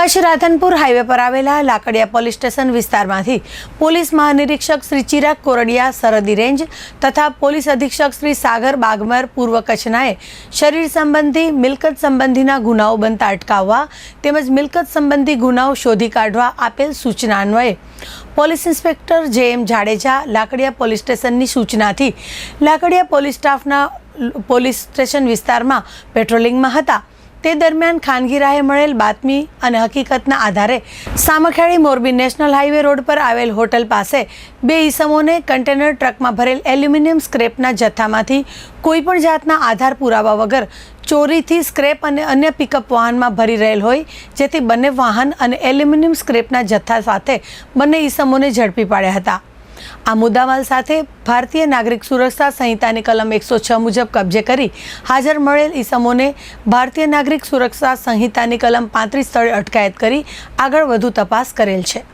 Kutch Radhanpur highway પર આવેલા Lakadiya police station વિસ્તારમાંથી પોલીસ મહાનિરીક્ષક શ્રી ચિરાગ કોરડિયા સરહદી રેન્જ તથા પોલીસ અધિક્ષક શ્રી સાગર બાગમર પૂર્વ કચ્છનાએ શરીર સંબંધી, મિલકત સંબંધીના ગુનાઓ બનતા અટકાવવા તેમજ મિલકત સંબંધી ગુનાઓ શોધી કાઢવા આપેલ સૂચના અન્વયે પોલીસ ઇન્સ્પેક્ટર જે એમ જાડેજા લાકડિયા પોલીસ સ્ટેશનની સૂચનાથી લાકડિયા પોલીસ સ્ટાફના પોલીસ સ્ટેશન વિસ્તારમાં પેટ્રોલિંગમાં હતા. તે દરમિયાન ખાનગી રાહે મળેલ બાતમી અને હકીકતના આધારે Samkhedi Morbi national highway road પર આવેલ હોટલ પાસે બે ઈસમોને કન્ટેનર ટ્રકમાં ભરેલ એલ્યુમિનિયમ સ્ક્રેપના જથ્થામાંથી કોઈપણ જાતના આધાર પુરાવા વગર ચોરીથી સ્ક્રેપ અને અન્ય પિકઅપ વાહનમાં ભરી રહેલ હોય, જેથી બંને વાહન અને એલ્યુમિનિયમ સ્ક્રેપના જથ્થા સાથે બંને ઈસમોને ઝડપી પાડ્યા હતા. આ મુદ્દામાલ સાથે ભારતીય નાગરિક સુરક્ષા સંહિતાની કલમ એકસો છ મુજબ કબજે કરી હાજર મળેલ ઈસમોને ભારતીય નાગરિક સુરક્ષા સંહિતાની કલમ પાંત્રીસ સ્થળે અટકાયત કરી આગળ વધુ તપાસ કરેલ છે.